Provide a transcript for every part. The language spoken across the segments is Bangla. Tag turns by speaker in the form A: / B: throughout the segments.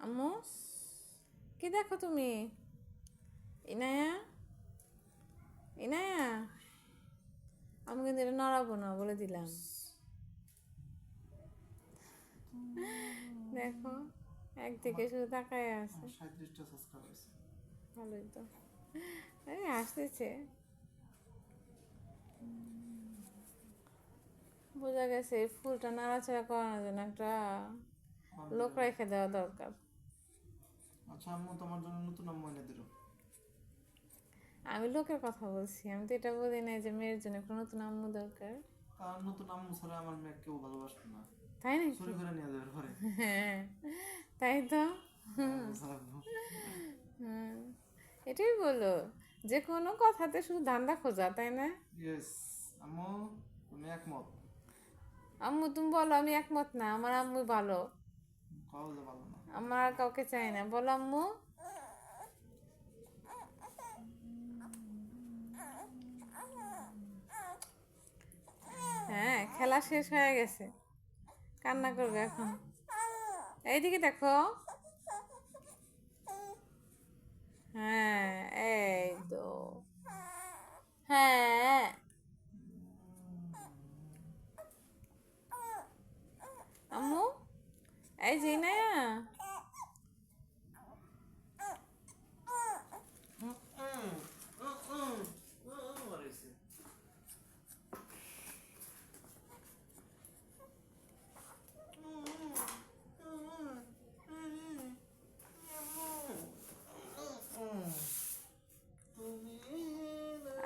A: আম্মু? কি দেখো তুমি? ইনায়া? ইনায়া? আমি কিন্তু এটা নড়াবো না বলে দিলাম। দেখো একদিকে শুধু তাকায় আছে। ভালোই তো। এই আসতেছে। বোঝা গেছে এই ফুলটা নাড়াচাড়া করানোর জন্য একটা লোক রেখে দেওয়া দরকার।
B: আচ্ছা আম্মু তোমার জন্য নতুন আম্মু এনে দিল।
A: আমি লোকের কথা বলছি আমি তো এটা বলি নাই যে মেয়ের জন্য কোনো নতুন আম্মু দরকার।
B: নতুন আম্মু ছাড়া আমার মেয়ে কেউ ভালোবাসবে না।
A: তাই নাকি?
B: চুরি করে নিয়ে যাবে ঘরে।
A: হ্যাঁ তাই তো? এটাই বলো যে কোনো কথাতে শুধু ধান্দা খোঁজা তাই না?
B: ইয়েস আম্মু তুমি একমত।
A: আম্মু তুমি বলো আমি একমত না আমার আম্মু ভালো।
B: কাউ ভালো না।
A: আমার কাউকে চাই না। বলো আম্মু। হ্যাঁ খেলা শেষ হয়ে গেছে। কান্না করবে এখন। এইদিকে দেখো। হ্যাঁ এই তো। হ্যাঁ। আম্মু, এই যে না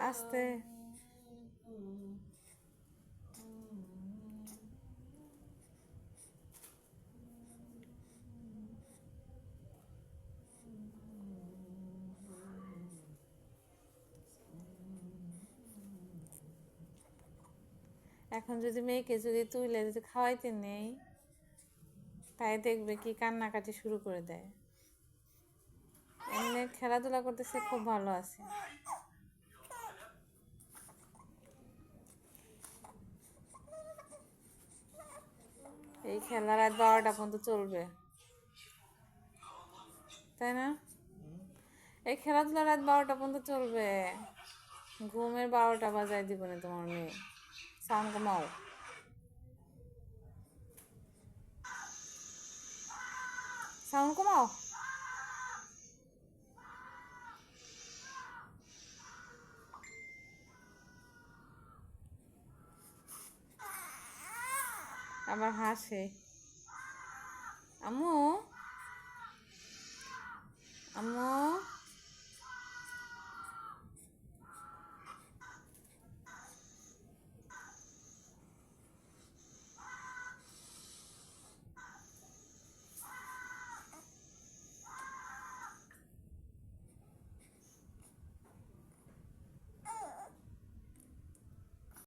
A: আস্তে এখন যদি মেয়েকে যদি তুলে যদি খাওয়াইতে নেই, তাই দেখবে কি কান্নাকাটি শুরু করে দেয়। এমনি খেলাধুলা করতেছে খুব ভালো আছে। এই খেলা রাত বারোটা পর্যন্ত চলবে। তাই না? এই খেলাধুলা রাত বারোটা পর্যন্ত চলবে। ঘুমের বারোটা বাজায় দিব না তোমার মেয়ে। সাউন্ড কমাও। সাউন্ড কমাও? আবার হাসে। আমু আম্মু?